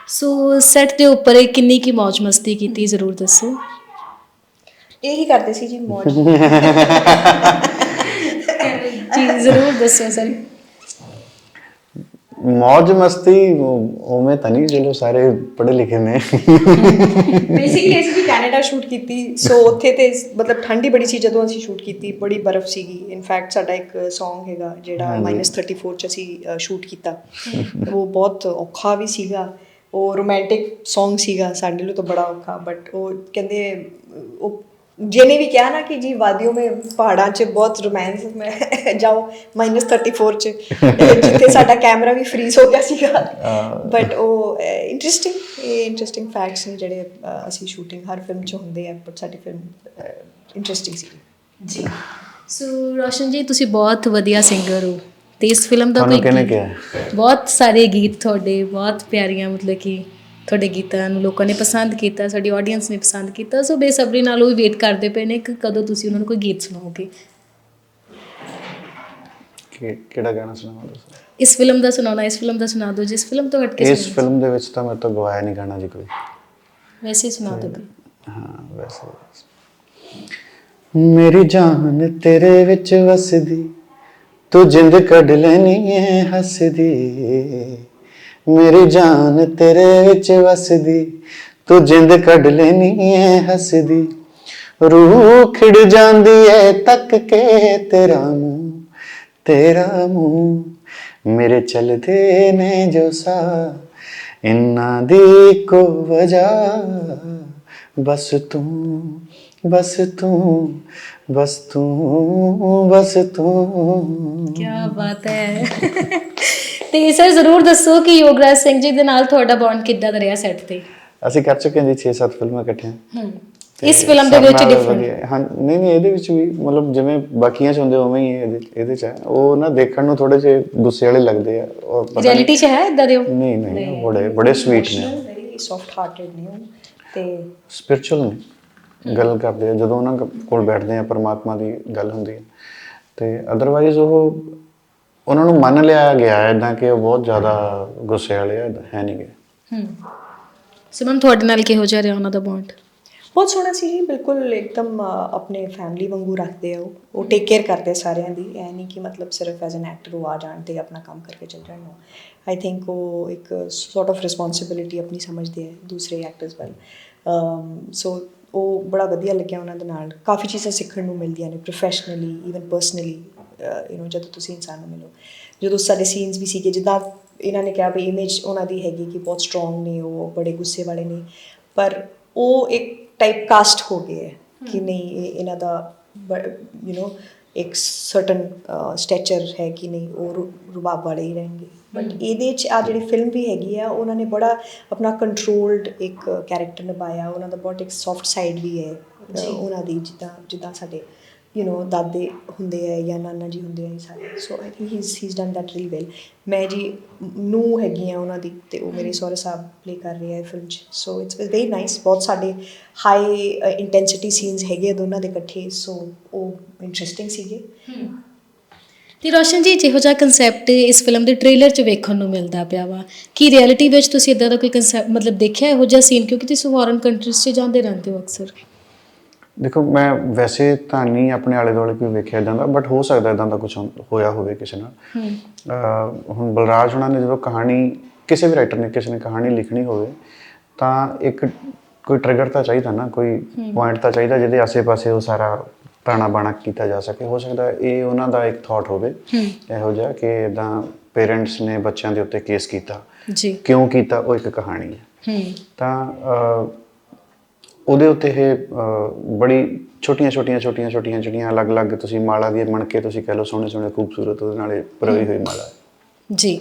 ਸੋ ਸੈੱਟ ਦੇ ਉੱਪਰ ਇਹ ਕਿੰਨੀ ਕੀ ਮौज ਮਸਤੀ ਕੀਤੀ ਜ਼ਰੂਰ ਦੱਸੋ। ਇਹੀ ਕਰਦੇ ਸੀ ਜੀ ਮੌਜ। ਜੀ ਜ਼ਰੂਰ ਦੱਸਿਓ ਸਰ ਮਸਤੀ ਉਹ- ਉਵੇਂ ਤਾਂ ਨਹੀਂ ਚਲੋ ਸਾਰੇ ਪੜ੍ਹੇ ਲਿਖੇ ਨੇ। ਬੇਸਿਕਲੀ ਅਸੀਂ ਜੀ ਕੈਨੇਡਾ ਸ਼ੂਟ ਕੀਤੀ। ਸੋ ਉੱਥੇ ਤੇ ਮਤਲਬ ਠੰਡ ਬੜੀ ਸੀ ਜਦੋਂ ਅਸੀਂ ਸ਼ੂਟ ਕੀਤੀ। ਬੜੀ ਬਰਫ਼ ਸੀਗੀ। ਇਨਫੈਕਟ ਸਾਡਾ ਇੱਕ Song ਹੈਗਾ ਜਿਹੜਾ -34 ਚ ਅਸੀਂ ਸ਼ੂਟ ਕੀਤਾ। ਉਹ ਬਹੁਤ ਔਖਾ ਵੀ ਸੀਗਾ। ਉਹ ਰੋਮਾਂਟਿਕ Song ਸੀਗਾ ਸਾਡੇ ਲਈ ਤਾਂ ਬੜਾ ਔਖਾ। ਬਟ ਉਹ ਕਹਿੰਦੇ ਉਹ जेने भी कहा ना कि जी वादियों में ਪਹਾੜਾਂ 'ਚ ਬਹੁਤ ਰੋਮਾਂਸ ਮੈਂ ਜਾਉ -34 'ਚ ਜਿੱਥੇ ਸਾਡਾ ਕੈਮਰਾ ਵੀ ਫ੍ਰੀਜ਼ ਹੋ ਗਿਆ ਸੀਗਾ ਬਟ ਉਹ ਇੰਟਰਸਟਿੰਗ ਇਹ ਇੰਟਰਸਟਿੰਗ ਫੈਕਟਸ ਨੇ ਜਿਹੜੇ ਅਸੀਂ ਸ਼ੂਟਿੰਗ ਹਰ ਫਿਲਮ 'ਚ ਹੁੰਦੇ ਆ ਬਟ ਸਾਡੀ ਫਿਲਮ ਇੰਟਰਸਟਿੰਗ ਸੀ ਜੀ ਸੋ ਰੋਸ਼ਨ ਜੀ ਤੁਸੀਂ ਬਹੁਤ ਵਧੀਆ ਸਿੰਗਰ ਹੋ ਤੇ ਇਸ ਫਿਲਮ ਦਾ ਕੋਈ ਬਹੁਤ ਸਾਰੇ ਗੀਤ ਤੁਹਾਡੇ ਬਹੁਤ ਪਿਆਰੀਆਂ ਮਤਲਬ ਕਿ ਤੁਹਾਡੇ ਗੀਤਾਂ ਨੂੰ ਲੋਕਾਂ ਨੇ ਪਸੰਦ ਕੀਤਾ ਸਾਡੀ ਆਡੀਅנס ਨੇ ਪਸੰਦ ਕੀਤਾ ਸੋ ਬੇਸਬਰੀ ਨਾਲ ਉਹ ਵੇਟ ਕਰਦੇ ਪਏ ਨੇ ਕਿ ਕਦੋਂ ਤੁਸੀਂ ਉਹਨਾਂ ਨੂੰ ਕੋਈ ਗੀਤ ਸੁਣਾਓਗੇ। ਕਿ ਕਿਹੜਾ ਗਾਣਾ ਸੁਣਾਵਾਂ ਤੁਸੀਂ? ਇਸ ਫਿਲਮ ਦਾ ਸੁਣਾਉਣਾ ਇਸ ਫਿਲਮ ਦਾ ਸੁਣਾ ਦਿਓ ਜਿਸ ਫਿਲਮ ਤੋਂ ਹਟ ਕੇ ਇਸ। ਫਿਲਮ ਦੇ ਵਿੱਚ ਤਾਂ ਮੇਰੇ ਤੋਂ ਗਵਾਇਆ ਨਹੀਂ ਗਾਣਾ ਜੀ ਕੋਈ। ਵੈਸੇ ਸੁਣਾ ਦਿਓ। ਹਾਂ ਵੈਸੇ ਮੇਰੀ ਜਾਨ ਤੇਰੇ ਵਿੱਚ ਵਸਦੀ ਤੂੰ ਜਿੰਦ ਕੱਢ ਲੈਣੀ ਏ ਹੱਸਦੀ। ਮੇਰੀ ਜਾਨ ਤੇਰੇ ਵਿੱਚ ਵਸਦੀ, ਤੂੰ ਜਿੰਦ ਕੱਢ ਲੈਣੀ ਏ ਹੱਸਦੀ। ਰੂਹ ਖਿੜ ਜਾਂਦੀ ਏ ਤੱਕ ਕੇ ਤੇਰਾ ਮੂੰਹ ਤੇਰਾ ਮੂੰਹ ਮੇਰੇ ਚਲਦੇ ਨੇ ਜੋ ਸਾ ਇੰਨਾ ਦੀ ਕੋ ਵਜਾ ਬਸ ਤੂੰ ਬਸ ਤੂੰ ਬਸ ਤੂੰ ਬਸ ਤੂੰ। ਕੀ ਬਾਤ ਹੈ ਤੇ ਸਰ ਜ਼ਰੂਰ ਦੱਸੋ ਕਿ ਯੋਗਰਾਜ ਸਿੰਘ ਜੀ ਦੇ ਨਾਲ ਤੁਹਾਡਾ ਬੌਂਡ ਕਿੱਦਾਂ ਦਾ ਰਿਹਾ ਸੈੱਟ ਤੇ? ਅਸੀਂ ਕਰ ਚੁੱਕੇ ਹਾਂ ਜੀ 6-7 ਫਿਲਮਾਂ ਇਕੱਠੇ ਹਮ ਤੇ ਇਸ ਫਿਲਮ ਦੇ ਵਿੱਚ ਡਿਫਰੈਂਟ ਹਾਂ ਨਹੀਂ ਨਹੀਂ ਇਹਦੇ ਵਿੱਚ ਵੀ ਮਤਲਬ ਜਿਵੇਂ ਬਾਕੀਆਂ ਚ ਹੁੰਦੇ ਉਵੇਂ ਹੀ ਇਹਦੇ ਇਹਦੇ ਚ ਹੈ। ਉਹ ਨਾ ਦੇਖਣ ਨੂੰ ਥੋੜੇ ਜਿਹੇ ਗੁੱਸੇ ਵਾਲੇ ਲੱਗਦੇ ਆ ਔਰ ਪਤਾ ਨਹੀਂ- ਰਿਐਲਿਟੀ ਚ ਹੈ ਇਦਾਂ ਦੇ ਉਹ? ਨਹੀਂ ਨਹੀਂ ਬੜੇ ਬੜੇ ਸਵੀਟ ਨੇ। ਵੈਰੀ ਸੌਫਟ ਹਾਰਟਡ ਨੇ ਤੇ ਸਪਿਰਚੁਅਲ ਨੇ। ਗੱਲ ਕਰਦੇ ਆ ਜਦੋਂ ਉਹਨਾਂ ਕੋਲ ਬੈਠਦੇ ਆ ਪਰਮਾਤਮਾ ਦੀ ਗੱਲ ਹੁੰਦੀ ਹੈ ਤੇ ਅਦਰਵਾਈਜ਼ ਉਹ ਉਹਨਾਂ ਨੂੰ ਮੰਨ ਲਿਆ ਗਿਆ ਹੈ ਇਦਾਂ ਕਿ ਉਹ ਬਹੁਤ ਜ਼ਿਆਦਾ ਗੁੱਸੇ ਵਾਲੇ ਆ ਹੈ ਨਹੀਂ ਗੇ। ਹਮ ਸਿਮਨ ਤੁਹਾਡੇ ਨਾਲ ਕਿਹੋ ਜਿਹਾ ਰਿਹਾ ਉਹਨਾਂ ਦਾ ਬੌਂਡ ਬਹੁਤ ਸੋਹਣਾ ਸੀ ਜੀ ਬਿਲਕੁਲ ਇੱਕਦਮ ਆਪਣੇ ਫੈਮਿਲੀ ਵਾਂਗੂ ਰੱਖਦੇ ਆ ਉਹ। ਉਹ ਟੇਕ ਕੇਅਰ ਕਰਦੇ ਸਾਰਿਆਂ ਦੀ। ਐ ਨਹੀਂ ਕਿ ਮਤਲਬ ਸਿਰਫ ਐਜ਼ ਐਨ ਐਕਟਰ ਉਹ ਆ ਜਾਣ ਤੇ ਆਪਣਾ ਕੰਮ ਕਰਕੇ ਚੱਲ ਜਾਣ ਨੂੰ ਆਈ ਥਿੰਕ ਉਹ ਇੱਕ ਸੌਰਟ ਆਫ ਰਿਸਪੌਂਸਿਬਿਲਿਟੀ ਆਪਣੀ ਸਮਝਦੇ ਆ ਦੂਸਰੇ ਐਕਟਰਸ ਵੱਲ। ਸੋ ਉਹ ਬੜਾ ਵਧੀਆ ਲੱਗਿਆ ਉਹਨਾਂ ਦੇ ਨਾਲ। ਕਾਫੀ ਚੀਜ਼ਾਂ ਸਿੱਖਣ ਨੂੰ ਮਿਲਦੀਆਂ ਨੇ professionally even personally you know ਜਦੋਂ ਤੁਸੀਂ ਇਨਸਾਨ ਨੂੰ ਮਿਲੋ ਜਦੋਂ ਸਾਡੇ ਸੀਨਸ ਵੀ ਸੀਗੇ ਜਿੱਦਾਂ ਇਹਨਾਂ ਨੇ ਕਿਹਾ ਵੀ ਇਮੇਜ ਉਹਨਾਂ ਦੀ ਹੈਗੀ ਕਿ ਬਹੁਤ ਸਟਰੋਂਗ ਨੇ ਉਹ ਬੜੇ ਗੁੱਸੇ ਵਾਲੇ ਨੇ ਪਰ ਉਹ ਇੱਕ ਟਾਈਪ ਕਾਸਟ ਹੋ ਗਏ ਹੈ ਕਿ ਨਹੀਂ ਇਹ ਇਹਨਾਂ ਦਾ ਯੂ نو ਇੱਕ ਸਰਟਨ ਸਟੈਚਰ ਹੈ ਕਿ ਨਹੀਂ ਉਹ ਰੁ- ਰੁਬਾਬ ਵਾਲੇ ਹੀ ਰਹਿਣਗੇ ਬਟ ਇਹਦੇ ਚ ਆ ਜਿਹੜੀ ਫਿਲਮ ਵੀ ਹੈਗੀ ਆ ਉਹਨਾਂ ਨੇ ਬੜਾ ਆਪਣਾ ਕੰਟਰੋਲਡ ਇੱਕ ਕੈਰੈਕਟਰ ਨਿਭਾਇਆ ਉਹਨਾਂ ਦਾ ਬਹੁਤ ਇੱਕ ਸੌਫਟ ਸਾਈਡ ਵੀ ਹੈ ਅਹ, ਉਹਨਾਂ ਦੀ ਜਿੱਦਾਂ ਜਿੱਦਾਂ ਸਾਡੇ ਯੂ نو ਦਾਦੇ ਹੁੰਦੇ ਆ ਜਾਂ ਨਾਨਾ ਜੀ ਹੁੰਦੇ ਆ, ਇਹ ਸਾਰੇ। So I think he is done that really well ਮੈਂ ਜੀ ਨੂੰ ਹੈਗੀ ਆ ਉਹਨਾਂ ਦੀ ਤੇ ਉਹ ਮੇਰੇ ਸਹੁਰੇ ਸਾਹਿਬ ਪਲੇ ਕਰ ਰਹੇ ਆ ਫਿਲਮ 'ਚ। ਸੋ ਇਟਸ ਵੈਰੀ ਨਾਈਸ ਬਹੁਤ ਸਾਡੇ ਹਾਈ ਇੰਟੈਂਸਿਟੀ ਸੀਨਸ ਹੈਗੇ ਆ ਦੋਨਾਂ ਦੇ ਇਕੱਠੇ। ਸੋ ਉਹ ਇੰਟਰਸਟਿੰਗ ਸੀਗੇ। ਤੇ ਰੋਸ਼ਨ ਜੀ, ਜਿਹੋ ਜਿਹਾ ਕਨਸੈਪਟ ਇਸ ਫਿਲਮ ਦੇ ਟ੍ਰੇਲਰ 'ਚ ਵੇਖਣ ਨੂੰ ਮਿਲਦਾ ਪਿਆ ਵਾ। ਕੀ ਰਿਐਲਿਟੀ ਵਿੱਚ ਤੁਸੀਂ ਇਦਾਂ ਦਾ ਕੋਈ ਕਨਸੈਪਟ ਮਤਲਬ ਦੇਖਿਆ ਇਹੋ ਜਿਹਾ ਸੀਨ ਕਿਉਂਕਿ ਤੁਸੀਂ ਫੋਰਨ ਕੰਟਰੀਜ਼ 'ਚ ਜਾਂਦੇ ਰਹਿੰਦੇ ਹੋ ਅਕਸਰ। ਦੇਖੋ ਮੈਂ ਵੈਸੇ ਤਾਂ ਨਹੀਂ ਆਪਣੇ ਆਲੇ ਦੁਆਲੇ ਕੋਈ ਵੇਖਿਆ ਇਦਾਂ ਦਾ ਬਟ ਹੋ ਸਕਦਾ ਇਦਾਂ ਦਾ ਕੁਝ ਹੋਇਆ ਹੋਵੇ ਕਿਸੇ ਨਾਲ। ਹੁਣ ਬਲਰਾਜ ਹੁਣਾਂ ਨੇ ਜਦੋਂ ਕਹਾਣੀ ਕਿਸੇ ਵੀ ਰਾਈਟਰ ਨੇ ਕਿਸੇ ਨੇ ਕਹਾਣੀ ਲਿਖਣੀ ਹੋਵੇ ਤਾਂ ਇੱਕ ਕੋਈ ਟ੍ਰਿਗਰ ਤਾਂ ਚਾਹੀਦਾ ਨਾ ਕੋਈ ਪੁਆਇੰਟ ਤਾਂ ਚਾਹੀਦਾ ਜਿਹਦੇ ਆਸੇ-ਪਾਸੇ ਉਹ ਸਾਰਾ ਤਾਣਾ ਬਾਣਾ ਕੀਤਾ ਜਾ ਸਕੇ। ਹੋ ਸਕਦਾ ਇਹ ਉਹਨਾਂ ਦਾ ਇੱਕ ਥਾਟ ਹੋਵੇ ਇਹੋ ਜਿਹਾ ਕਿ ਇਦਾਂ ਪੇਰੈਂਟਸ ਨੇ ਬੱਚਿਆਂ ਦੇ ਉੱਤੇ ਕੇਸ ਕੀਤਾ। ਜੀ। ਕਿਉਂ ਕੀਤਾ ਉਹ ਇੱਕ ਕਹਾਣੀ ਹੈ। ਹੂੰ। ਤਾਂ ਉਹਦੇ ਉੱਤੇ ਇਹ ਅਹ, ਬੜੀ ਛੋਟੀਆਂ ਛੋਟੀਆਂ ਛੋਟੀਆਂ ਛੋਟੀਆਂ ਜਿਹੜੀਆਂ ਅਲੱਗ-ਅਲੱਗ ਤੁਸੀਂ ਮਾਲਾ ਦੀਆਂ ਮਣਕੇ ਤੁਸੀਂ ਕਹਿ ਲਓ ਸੋਹਣੇ ਸੋਹਣੇ ਖੂਬਸੂਰਤ ਉਹਦੇ ਨਾਲੇ ਪਰੋਈ ਹੋਈ ਮਾਲਾ ਹੈ। ਜੀ।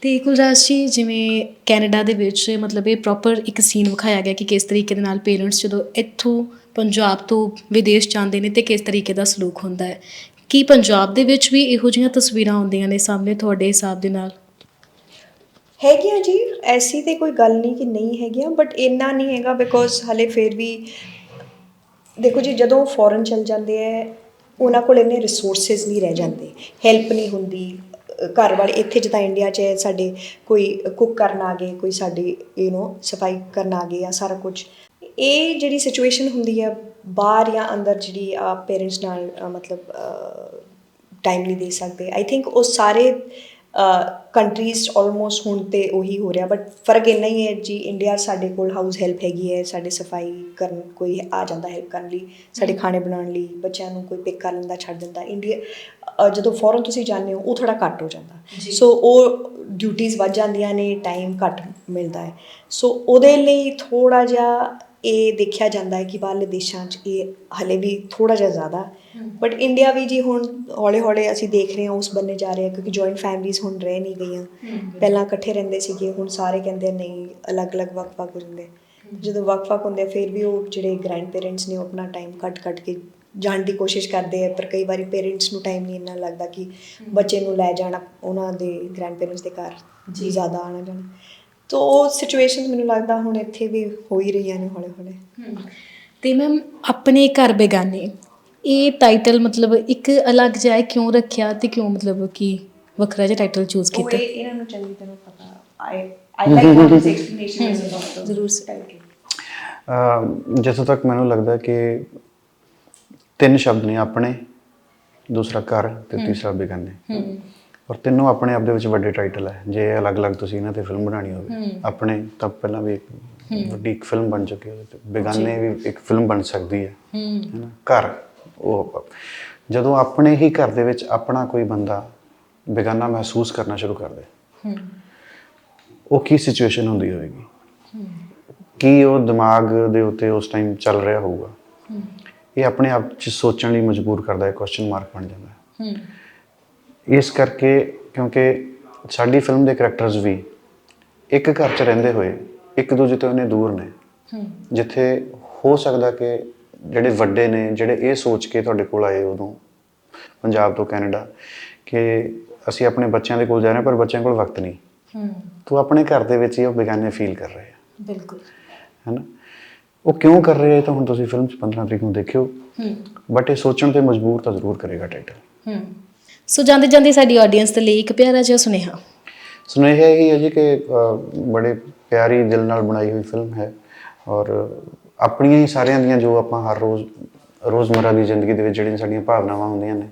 ਤੇ ਕੁਲਰਾਜ ਜੀ ਜਿਵੇਂ ਕੈਨੇਡਾ ਦੇ ਵਿੱਚ ਮਤਲਬ ਇਹ ਪ੍ਰੋਪਰ ਇੱਕ ਸੀਨ ਵਿਖਾਇਆ ਗਿਆ ਕਿ ਕਿਸ ਤਰੀਕੇ ਦੇ ਨਾਲ ਪੇਰੈਂਟਸ ਜਦੋਂ ਇੱਥੋਂ ਪੰਜਾਬ ਤੋਂ ਵਿਦੇਸ਼ ਜਾਂਦੇ ਨੇ ਤੇ ਕਿਸ ਤਰੀਕੇ ਦਾ ਸਲੂਕ ਹੁੰਦਾ ਹੈ। ਕੀ ਪੰਜਾਬ ਦੇ ਵਿੱਚ ਵੀ ਇਹੋ ਜਿਹੀਆਂ ਤਸਵੀਰਾਂ ਆਉਂਦੀਆਂ ਨੇ ਸਾਹਮਣੇ ਤੁਹਾਡੇ ਹਿਸਾਬ ਦੇ ਨਾਲ? ਹੈਗੀਆਂ ਜੀ, ਐਸੀ ਤੇ ਕੋਈ ਗੱਲ ਨਹੀਂ ਕਿ ਨਹੀਂ ਹੈਗੀਆਂ ਬਟ ਇੰਨਾ ਨਹੀਂ ਹੈਗਾ ਬਿਕੋਜ਼ ਹਲੇ ਫਿਰ ਵੀ ਦੇਖੋ ਜੀ, ਜਦੋਂ ਫੋਰਨ ਚਲ ਜਾਂਦੇ ਐ, ਉਹਨਾਂ ਕੋਲ ਇੰਨੇ ਰਿਸੋਰਸਸ ਨਹੀਂ ਰਹਿ ਜਾਂਦੇ ਹੈਲਪ ਨਹੀਂ ਹੁੰਦੀ ਘਰ ਵਾਲੇ ਇੱਥੇ ਜਿੱਦਾਂ ਇੰਡੀਆ 'ਚ ਸਾਡੇ ਕੋਈ ਕੁੱਕ ਕਰਨ ਆ ਗਏ, ਕੋਈ ਸਾਡੀ ਯੂ نو ਸਫ਼ਾਈ ਕਰਨ ਆ ਗਏ ਆ, ਸਾਰਾ ਕੁਝ ਇਹ ਜਿਹੜੀ ਸਿਚੁਏਸ਼ਨ ਹੁੰਦੀ ਹੈ ਬਾਹਰ ਜਾਂ ਅੰਦਰ ਜਿਹੜੀ ਆ ਪੇਰੈਂਟਸ ਨਾਲ ਮਤਲਬ ਟਾਈਮ ਨਹੀਂ ਦੇ ਸਕਦੇ ਆਈ ਥਿੰਕ ਉਹ ਸਾਰੇ ਕੰਟਰੀਜ਼ ਆਲਮੋਸਟ ਹੁਣ ਤੇ ਉਹੀ ਹੋ ਰਿਹਾ ਬਟ ਫ਼ਰਕ ਇੰਨਾ ਹੀ ਹੈ ਜੀ ਇੰਡੀਆ ਸਾਡੇ ਕੋਲ ਹਾਊਸ ਹੈਲਪ ਹੈਗੀ ਹੈ ਸਾਡੇ ਸਫ਼ਾਈ ਕਰਨ ਕੋਈ ਆ ਜਾਂਦਾ ਹੈਲਪ ਕਰਨ ਲਈ ਸਾਡੇ ਖਾਣੇ ਬਣਾਉਣ ਲਈ ਬੱਚਿਆਂ ਨੂੰ ਕੋਈ ਪਿਕ ਕਰ ਲੈਂਦਾ ਛੱਡ ਦਿੰਦਾ ਇੰਡੀਆ ਜਦੋਂ ਫੋਰਨ ਤੁਸੀਂ ਜਾਂਦੇ ਹੋ ਉਹ ਥੋੜਾ ਘੱਟ ਹੋ ਜਾਂਦਾ। ਸੋ ਉਹ ਡਿਊਟੀਆਂ ਵੱਧ ਜਾਂਦੀਆਂ ਨੇ ਟਾਈਮ ਘੱਟ ਮਿਲਦਾ ਹੈ। ਸੋ ਉਹਦੇ ਲਈ ਥੋੜਾ ਜਿਹਾ ਇਹ ਦੇਖਿਆ ਜਾਂਦਾ ਹੈ ਕਿ ਬਾਹਰਲੇ ਦੇਸ਼ਾਂ 'ਚ ਇਹ ਹਲੇ ਵੀ ਥੋੜਾ ਜਿਹਾ ਜ਼ਿਆਦਾ ਬਟ ਇੰਡੀਆ ਵੀ ਜੀ ਹੁਣ ਹੌਲੇ ਹੌਲੇ ਅਸੀਂ ਦੇਖ ਰਹੇ ਹਾਂ ਉਸ ਬੰਨੇ ਜਾ ਰਹੇ ਹਾਂ ਕਿਉਂਕਿ ਜੁਆਇੰਟ ਫੈਮਲੀਜ਼ ਹੁਣ ਰਹਿ ਨਹੀਂ ਗਈਆਂ। ਪਹਿਲਾਂ ਇਕੱਠੇ ਰਹਿੰਦੇ ਸੀਗੇ ਹੁਣ ਸਾਰੇ ਕਹਿੰਦੇ ਨਹੀਂ ਅਲੱਗ-ਅਲੱਗ ਵੱਖ-ਵੱਖ ਹੋ ਜਾਂਦੇ। ਵੱਖ-ਵੱਖ ਹੁੰਦੇ ਫਿਰ ਵੀ ਉਹ ਜਿਹੜੇ ਗ੍ਰੈਂਡ ਪੇਰੈਂਟਸ ਨੇ ਆਪਣਾ ਟਾਈਮ ਕੱਟ-ਕੱਟ ਕੇ ਜਾਣ ਦੀ ਕੋਸ਼ਿਸ਼ ਕਰਦੇ ਆ ਪਰ ਕਈ ਵਾਰੀ ਪੇਰੈਂਟਸ ਨੂੰ ਟਾਈਮ ਨਹੀਂ ਇੰਨਾ ਲੱਗਦਾ ਕਿ ਬੱਚੇ ਨੂੰ ਲੈ ਜਾਣਾ ਉਹਨਾਂ ਦੇ ਗ੍ਰੈਂਡ ਪੇਰੈਂਟਸ ਦੇ ਘਰ ਜੀ। ਜ਼ਿਆਦਾ ਆਣਾ ਜਾਣਾ ਤੋ ਉਹ ਸਿਚੁਏਸ਼ਨਸ ਮੈਨੂੰ ਲੱਗਦਾ ਹੁਣ ਇੱਥੇ ਵੀ ਹੋ ਹੀ ਰਹੀਆਂ ਨੇ ਹੌਲੇ-ਹੌਲੇ। ਤੇ ਮੈਮ ਆਪਣੇ ਘਰ ਬੇਗਾਨੇ ਇਹ ਟਾਈਟਲ ਮਤਲਬ ਇੱਕ ਅਲੱਗ ਜਿਹਾ ਕਿਉਂ ਰੱਖਿਆ ਤੇ ਕਿਉਂ ਮਤਲਬ ਕਿ ਵੱਖਰਾ ਜਿਹਾ ਟਾਈਟਲ ਚੂਜ਼ ਉਹ ਕੀਤਾ? ਇਹ- ਇਹਨਾਂ ਨੂੰ ਚੰਗੀ ਤਰ੍ਹਾਂ ਪਤਾ। I I like how this explanation is about ਜ਼ਰੂਰ ਅਹ ਜਿੱਥੋਂ ਤੱਕ ਮੈਨੂੰ ਲੱਗਦਾ ਕਿ ਤਿੰਨ ਸ਼ਬਦ ਨੇ ਆਪਣੇ ਦੂਸਰਾ ਘਰ ਤੇ ਤੀਸਰਾ ਬੇਗਾਨੇ। ਔਰ ਤਿੰਨੋਂ ਆਪਣੇ ਆਪ ਦੇ ਵਿੱਚ ਵੱਡੇ ਟਾਈਟਲ ਹੈ। ਜੇ ਅਲੱਗ-ਅਲੱਗ ਤੁਸੀਂ ਇਹਨਾਂ ਤੇ ਫਿਲਮ ਬਣਾਣੀ ਹੋਵੇ ਆਪਣੇ ਤਾਂ ਪਹਿਲਾਂ ਵੀ ਇੱਕ ਵੱਡੀ ਇੱਕ ਫਿਲਮ ਬਣ ਚੁੱਕੀ ਹੈ। ਬੇਗਾਨੇ ਵੀ ਇੱਕ ਫਿਲਮ ਬਣ ਸਕਦੀ ਹੈ। ਹੈਨਾ ਘਰ ਉਹ ਜਦੋਂ ਆਪਣੇ ਹੀ ਘਰ ਦੇ ਵਿੱਚ ਆਪਣਾ ਕੋਈ ਬੰਦਾ ਬੇਗਾਨਾ ਮਹਿਸੂਸ ਕਰਨਾ ਸ਼ੁਰੂ ਕਰ ਦੇ ਉਹ ਕੀ ਸਿਚੁਏਸ਼ਨ ਹੁੰਦੀ ਹੋਵੇਗੀ? ਕੀ ਉਹ ਦਿਮਾਗ ਦੇ ਉੱਤੇ ਉਸ ਟਾਈਮ ਚੱਲ ਰਿਹਾ ਹੋਊਗਾ? ਇਹ ਆਪਣੇ ਆਪ ਚ ਸੋਚਣ ਲਈ ਮਜਬੂਰ ਕਰਦਾ ਹੈ ਕੁਐਸਚਨ ਮਾਰਕ ਬਣ ਜਾਂਦਾ ਹੈ। ਇਸ ਕਰਕੇ ਕਿਉਂਕਿ ਸਾਡੀ ਫਿਲਮ ਦੇ ਕੈਰੈਕਟਰਸ ਵੀ ਇੱਕ ਘਰ 'ਚ ਰਹਿੰਦੇ ਹੋਏ ਇੱਕ ਦੂਜੇ ਤੋਂ ਇੰਨੇ ਦੂਰ ਨੇ। ਜਿੱਥੇ ਹੋ ਸਕਦਾ ਕਿ ਜਿਹੜੇ ਵੱਡੇ ਨੇ ਜਿਹੜੇ ਇਹ ਸੋਚ ਕੇ ਤੁਹਾਡੇ ਕੋਲ ਆਏ ਉਦੋਂ ਪੰਜਾਬ ਤੋਂ ਕੈਨੇਡਾ ਕਿ ਅਸੀਂ ਆਪਣੇ ਬੱਚਿਆਂ ਦੇ ਕੋਲ ਜਾ ਰਹੇ ਹਾਂ ਪਰ ਬੱਚਿਆਂ ਕੋਲ ਵਕਤ ਨਹੀਂ। ਹੂੰ। ਤੂੰ ਆਪਣੇ ਘਰ ਦੇ ਵਿੱਚ ਹੀ ਉਹ ਬੇਗਾਨੇ ਫੀਲ ਕਰ ਰਹੇ ਆ। ਬਿਲਕੁਲ। ਹੈਨਾ? ਉਹ ਕਿਉਂ ਕਰ ਰਹੇ ਆ ਤਾਂ ਹੁਣ ਤੁਸੀਂ ਫਿਲਮ 'ਚ 15 ਤਰੀਕ ਨੂੰ ਦੇਖਿਓ। ਹੂੰ। ਬਟ ਇਹ ਸੋਚਣ ਤੇ ਮਜਬੂਰ ਤਾਂ ਜ਼ਰੂਰ ਕਰੇਗਾ ਟਾਈਟਲ ਹੂੰ। ਸੋ ਜਾਂਦੇ ਜਾਂਦੇ ਸਾਡੀ ਆਡੀਅנס ਦੇ ਲਈ ਇੱਕ ਪਿਆਰਾ ਜਿਹਾ ਸੁਨੇਹਾ। ਸੁਨੇਹਾ ਇਹ ਹੈ ਜੀ ਕਿ ਬੜੇ ਪਿਆਰੀ ਦਿਲ ਨਾਲ ਬਣਾਈ ਹੋਈ ਫਿਲਮ ਹੈ ਔਰ ਆਪਣੀਆਂ ਹੀ ਸਾਰਿਆਂ ਦੀਆਂ ਜੋ ਆਪਾਂ ਹਰ ਰੋਜ਼ ਰੋਜ਼ਮਰਾ ਦੀ ਜ਼ਿੰਦਗੀ ਦੇ ਵਿੱਚ ਜਿਹੜੀਆਂ ਸਾਡੀਆਂ ਭਾਵਨਾਵਾਂ ਹੁੰਦੀਆਂ ਨੇ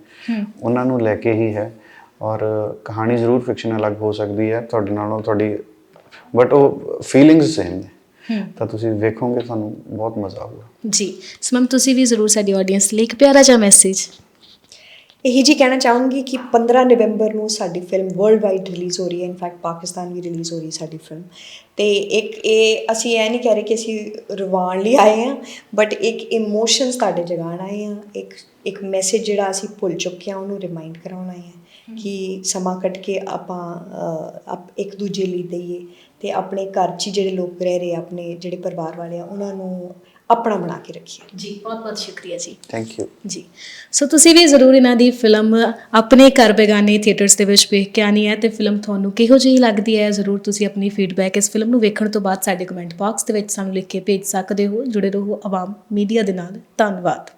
ਉਹਨਾਂ ਨੂੰ ਲੈ ਕੇ ਹੀ ਹੈ ਔਰ ਕਹਾਣੀ ਜ਼ਰੂਰ ਫਿਕਸ਼ਨ ਅਲੱਗ ਹੋ ਸਕਦੀ ਹੈ ਤੁਹਾਡੇ ਨਾਲੋਂ ਤੁਹਾਡੀ ਬਟ ਉਹ ਫੀਲਿੰਗਸ ਸੇਮ ਨੇ। ਤਾਂ ਤੁਸੀਂ ਵੇਖੋਗੇ ਤੁਹਾਨੂੰ ਬਹੁਤ ਮਜ਼ਾ ਆਊਗਾ। ਜੀ ਸਮਮ ਤੁਸੀਂ ਵੀ ਜ਼ਰੂਰ ਸਾਡੀ ਆਡੀਅנס ਲਈ ਇੱਕ ਪਿਆਰਾ ਜਿਹਾ ਮੈਸੇਜ ਇਹੀ ਜੀ ਕਹਿਣਾ ਚਾਹੂੰਗੀ ਕਿ 15 ਨਵੰਬਰ ਨੂੰ ਸਾਡੀ ਫਿਲਮ ਵਰਲਡ ਵਾਈਡ ਰਿਲੀਜ਼ ਹੋ ਰਹੀ ਹੈ ਇਨਫੈਕਟ ਪਾਕਿਸਤਾਨ ਵੀ ਰਿਲੀਜ਼ ਹੋ ਰਹੀ ਹੈ ਸਾਡੀ ਫਿਲਮ ਤੇ ਇੱਕ ਇਹ ਅਸੀਂ ਇਹ ਨਹੀਂ ਕਹਿ ਰਹੇ ਕਿ ਅਸੀਂ ਰਵਾਨ ਲਈ ਆਏ ਹਾਂ ਬਟ ਇੱਕ ਇਮੋਸ਼ਨਸ ਤੁਹਾਡੇ ਜਗਾਉਣ ਆਏ ਹਾਂ ਇੱਕ ਇੱਕ ਮੈਸੇਜ ਜਿਹੜਾ ਅਸੀਂ ਭੁੱਲ ਚੁੱਕੇ ਹਾਂ ਉਹਨੂੰ ਰਿਮਾਈਂਡ ਕਰਾਉਣ ਆਏ ਹਾਂ ਕਿ ਸਮਾਂ ਕੱਢ ਕੇ ਆਪਾਂ ਇੱਕ ਦੂਜੇ ਲਈ ਦਈਏ ਤੇ ਆਪਣੇ ਘਰ 'ਚ ਜਿਹੜੇ ਲੋਕ ਰਹਿ ਰਹੇ ਆ, ਆਪਣੇ ਜਿਹੜੇ ਪਰਿਵਾਰ ਵਾਲੇ ਆ ਉਹਨਾਂ ਨੂੰ ਆਪਣਾ ਬਣਾ ਕੇ ਰੱਖੀਏ। ਜੀ ਬਹੁਤ ਬਹੁਤ ਸ਼ੁਕਰੀਆ ਜੀ। ਥੈਂਕ ਯੂ ਜੀ। ਸੋ ਤੁਸੀਂ ਵੀ ਜ਼ਰੂਰ ਇਹਨਾਂ ਦੀ ਫਿਲਮ ਆਪਣੇ ਘਰ ਬੇਗਾਨੇ ਥੀਏਟਰਸ ਦੇ ਵਿੱਚ ਵੇਖ ਕੇ ਆਣੀ ਹੈ ਤੇ ਫਿਲਮ ਤੁਹਾਨੂੰ ਕਿਹੋ ਜਿਹੀ ਲੱਗਦੀ ਹੈ ਜ਼ਰੂਰ ਤੁਸੀਂ ਆਪਣੀ ਫੀਡਬੈਕ ਇਸ ਫਿਲਮ ਨੂੰ ਵੇਖਣ ਤੋਂ ਬਾਅਦ ਸਾਡੇ ਕਮੈਂਟ ਬਾਕਸ ਦੇ ਵਿੱਚ ਸਾਨੂੰ ਲਿਖ ਕੇ ਭੇਜ ਸਕਦੇ ਹੋ। ਜੁੜੇ ਰਹੋ ਆਵਾਮ ਮੀਡੀਆ ਦੇ ਨਾਲ। ਧੰਨਵਾਦ।